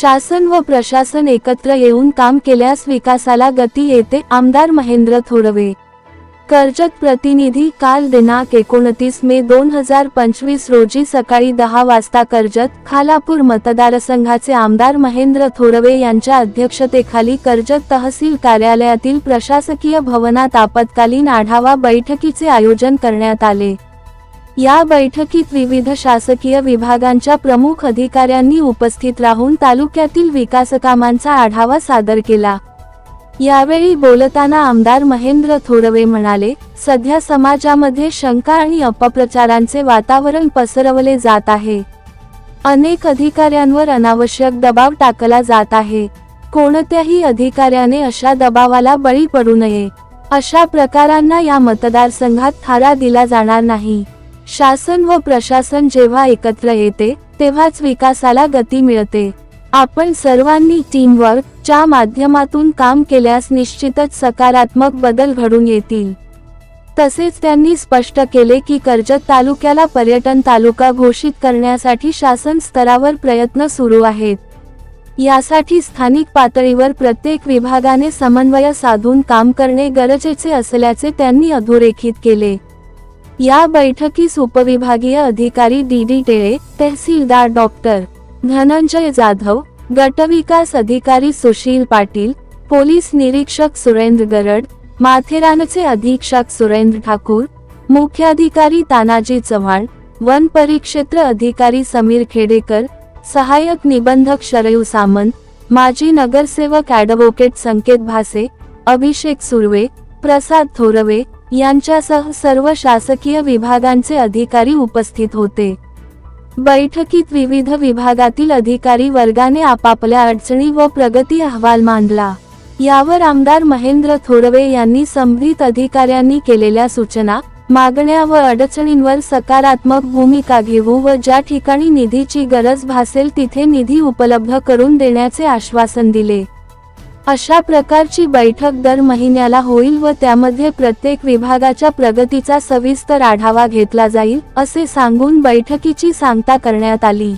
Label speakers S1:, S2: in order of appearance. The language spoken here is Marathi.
S1: शासन व प्रशासन एकत्र येऊन काम केल्यास विकासाला गती येते आमदार महेंद्र थोरवे. कर्जत प्रतिनिधी काल दिनांक एकोणतीस मे दोन हजार पंचवीस रोजी सकाळी दहा वाजता कर्जत खालापूर मतदारसंघाचे आमदार महेंद्र थोरवे यांच्या अध्यक्षतेखाली कर्जत तहसील कार्यालयातील प्रशासकीय भवनात आपत्कालीन आढावा बैठकीचे आयोजन करण्यात आले. या बैठकीत विविध शासकीय विभागांच्या प्रमुख अधिकाऱ्यांनी उपस्थित राहून तालुक्यातील विकासकामांचा आढावा सादर केला. यावेळी बोलताना आमदार महेंद्र थोरवे म्हणाले सध्या समाजामध्ये शंका आणि अपप्रचारांचे वातावरण पसरवले जात आहे. अनेक अधिकाऱ्यांवर अनावश्यक दबाव टाकला जात आहे. कोणत्याही अधिकाऱ्याने अशा दबावाला बळी पडू नये. अशा प्रकारांना या मतदारसंघात थारा दिला जाणार नाही. शासन व प्रशासन जेव्हा एकत्र येते तेव्हाच विकासाला गती मिळते. आपण सर्वांनी टीमवर्क च्या माध्यमातून काम केल्यास निश्चितच सकारात्मक बदल घडून येतील. तसेच त्यांनी स्पष्ट केले की कर्जत तालुक्याला पर्यटन तालुका घोषित करण्यासाठी शासन स्तरावर प्रयत्न सुरू आहेत. यासाठी स्थानिक पातळीवर प्रत्येक विभागाने समन्वय साधून काम करणे गरजेचे असल्याचे त्यांनी अधोरेखित केले. या बैठकीस उपविभागीय अधिकारी डी डी टेळे तहसीलदार डॉक्टर धनंजय जाधव गटविकास अधिकारी सुशील पाटील पोलीस निरीक्षक सुरेंद्र गरड माथेरानचे अधीक्षक सुरेंद्र ठाकूर मुख्याधिकारी तानाजी चव्हाण वन परिक्षेत्र अधिकारी समीर खेडेकर सहाय्यक निबंधक शरयू सामंत माजी नगरसेवक ॲडव्होकेट संकेत भासे अभिषेक सुर्वे प्रसाद थोरवे यांच्यासह सर्व शासकीय विभागांचे अधिकारी उपस्थित होते. बैठकीत विविध विभागातील अधिकारी वर्गाने आपापल्या अडचणी व प्रगती अहवाल मांडला. यावर आमदार महेंद्र थोरवे यांनी संबंधित अधिकाऱ्यांनी केलेल्या सूचना मागण्या व अडचणींवर सकारात्मक भूमिका घेऊ व ज्या ठिकाणी निधीची गरज भासेल तिथे निधी उपलब्ध करून देण्याचे आश्वासन दिले. अशा प्रकारची बैठक दर महिन्याला होईल व त्यामध्ये प्रत्येक विभागाच्या प्रगतीचा सविस्तर आढावा घेतला जाईल असे सांगून बैठकीची सांगता करण्यात आली.